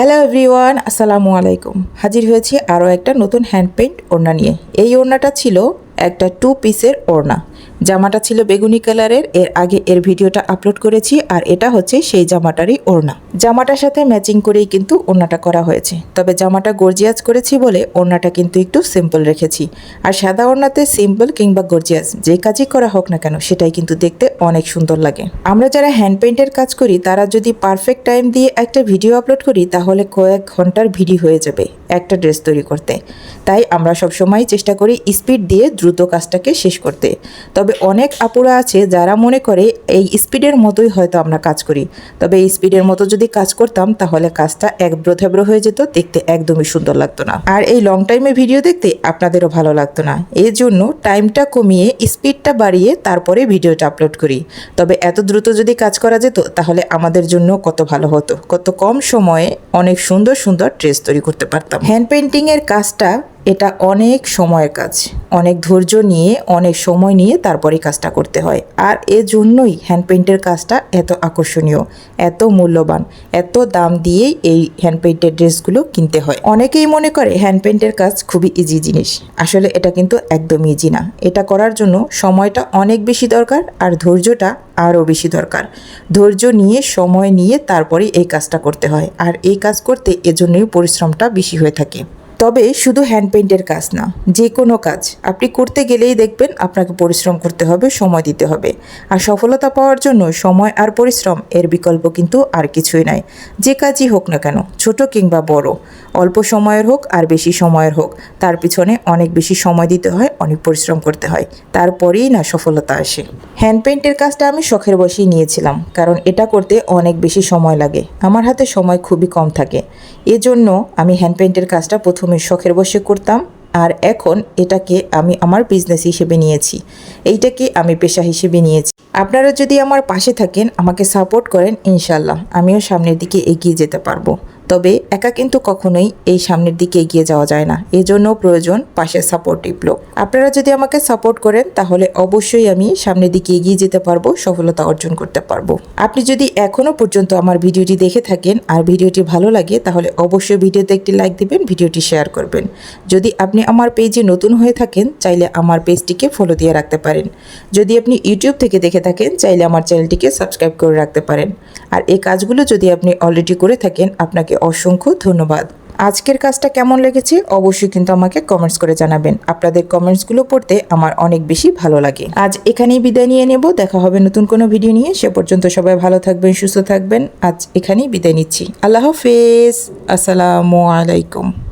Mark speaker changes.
Speaker 1: Hello everyone আসসালামু আলাইকুম। হাজির হয়েছি আরও একটা নতুন হ্যান্ড পেন্ট ওড়না নিয়ে। এই ওড়নাটা ছিল একটা টু পিসের ওড়না। জামাটা ছিল বেগুনি কালারের, এর আগে এর ভিডিওটা আপলোড করেছি আর এটা হচ্ছে সেই জামাটারই ওড়না। জামাটার সাথে ম্যাচিং করেই কিন্তু ওড়নাটা করা হয়েছে। তবে জামাটা গর্জিয়াস করেছি বলে ওড়নাটা কিন্তু একটু সিম্পল রেখেছি। আর সাদা ওড়নাতে সিম্পল কিংবা গর্জিয়াস যে কাজই করা হোক না কেন, সেটাই কিন্তু দেখতে অনেক সুন্দর লাগে। আমরা যারা হ্যান্ড পেইন্টের কাজ করি, তারা যদি পারফেক্ট টাইম দিয়ে একটা ভিডিও আপলোড করি, তাহলে কয়েক ঘণ্টার ভিডিও হয়ে যাবে একটা ড্রেস তৈরি করতে। তাই আমরা সবসময় চেষ্টা করি স্পিড দিয়ে দ্রুত কাজটাকে শেষ করতে। তবে অনেক আপুরা আছে যারা মনে করে এই স্পিডের মতোই হয়তো আমরা কাজ করি। তবে এই স্পিডের মতো যদি কাজ করতাম, তাহলে কাজটা এক থেব্রো হয়ে যেত, দেখতে একদমই সুন্দর লাগতো না। আর এই লং টাইমে ভিডিও দেখতে আপনাদেরও ভালো লাগতো না। এই জন্য টাইমটা কমিয়ে স্পিডটা বাড়িয়ে তারপরে ভিডিওটা আপলোড করি। তবে এত দ্রুত যদি কাজ করা যেত, তাহলে আমাদের জন্য কত ভালো হতো। কত কম সময়ে অনেক সুন্দর সুন্দর ড্রেস তৈরি করতে পারতাম। হ্যান্ড পেন্টিংয়ের কাজটা এটা অনেক সময়ের কাজ। অনেক ধৈর্য নিয়ে, অনেক সময় নিয়ে তারপরে কাজটা করতে হয়। আর এজন্যই হ্যান্ড পেইন্টের কাজটা এত আকর্ষণীয়, এত মূল্যবান, এত দাম দিয়েই এই হ্যান্ড পেইন্টের ড্রেসগুলো কিনতে হয়। অনেকেই মনে করে হ্যান্ড পেইন্টের কাজ খুবই ইজি জিনিস। আসলে এটা কিন্তু একদম ইজি না। এটা করার জন্য সময়টা অনেক বেশি দরকার আর ধৈর্যটা আরও বেশি দরকার। ধৈর্য নিয়ে, সময় নিয়ে তারপরে এই কাজটা করতে হয়। আর এই কাজ করতে এজন্যই পরিশ্রমটা বেশি হয়ে থাকে। তবে শুধু হ্যান্ড পেইন্টের কাজ না, যে কোনো কাজ। আপনি করতে গেলেই দেখবেন আপনাকে পরিশ্রম করতে হবে, সময় দিতে হবে। আর সফলতা পাওয়ার জন্য সময় আর পরিশ্রম এর বিকল্প কিন্তু আর কিছুই নাই। যে কাজই হোক না কেন, ছোট কিংবা বড়, অল্প সময়ের হোক আর বেশি সময়ের হোক, তার পিছনে অনেক বেশি সময় দিতে হয়, অনেক পরিশ্রম করতে হয়। তারপরেই না সফলতা আসে। হ্যান্ড পেইন্টের কাজটা আমি শখের বসেই নিয়েছিলাম, কারণ এটা করতে অনেক বেশি সময় লাগে। আমার হাতে সময় খুবই কম থাকে। এজন্য আমি হ্যান্ড পেইন্টের কাজটা প্রথমে শখের বসে করতাম, আর এখন এটাকে আমি আমার বিজনেস হিসেবে নিয়েছি। এইটাকে আমি পেশা হিসেবে নিয়েছি। আপনারা যদি আমার পাশে থাকেন, আমাকে সাপোর্ট করেন ইনশাল্লাহ আমিও সামনের দিকে এগিয়ে যেতে পারব। তবে একা কিন্তু কখনোই এই সামনের দিকে এগিয়ে যাওয়া যায় না। এজন্য প্রয়োজন পাশের সাপোর্টিভ লোক। আপনারা যদি আমাকে সাপোর্ট করেন, তাহলে অবশ্যই আমি সামনের দিকে এগিয়ে যেতে পারব, সফলতা অর্জন করতে পারব। আপনি যদি এখনও পর্যন্ত আমার ভিডিওটি দেখে থাকেন আর ভিডিওটি ভালো লাগে, তাহলে অবশ্যই ভিডিওতে একটি লাইক দিবেন, ভিডিওটি শেয়ার করবেন। যদি আপনি আমার পেজে নতুন হয়ে থাকেন, চাইলে আমার পেজটিকে ফলো দিয়ে রাখতে পারেন। যদি আপনি ইউটিউব থেকে দেখে থাকেন, চাইলে আমার চ্যানেলটিকে সাবস্ক্রাইব করে রাখতে পারেন। আর এই কাজগুলো যদি আপনি অলরেডি করে থাকেন, আপনাকে অসংখ্য ধন্যবাদ। আজকের কাজটা কেমন লেগেছে অবশ্যই কিন্তু আমাকে কমেন্টস করে জানাবেন। আপনাদের কমেন্টসগুলো পড়তে আমার অনেক বেশি ভালো লাগে। আজ এখানেই বিদায় নিয়ে নেব। দেখা হবে নতুন কোনো ভিডিও নিয়ে। সে পর্যন্ত সবাই ভালো থাকবেন, সুস্থ থাকবেন। আজ এখানেই বিদায় নিচ্ছি। আল্লাহ হাফেজ। আসসালামু আলাইকুম।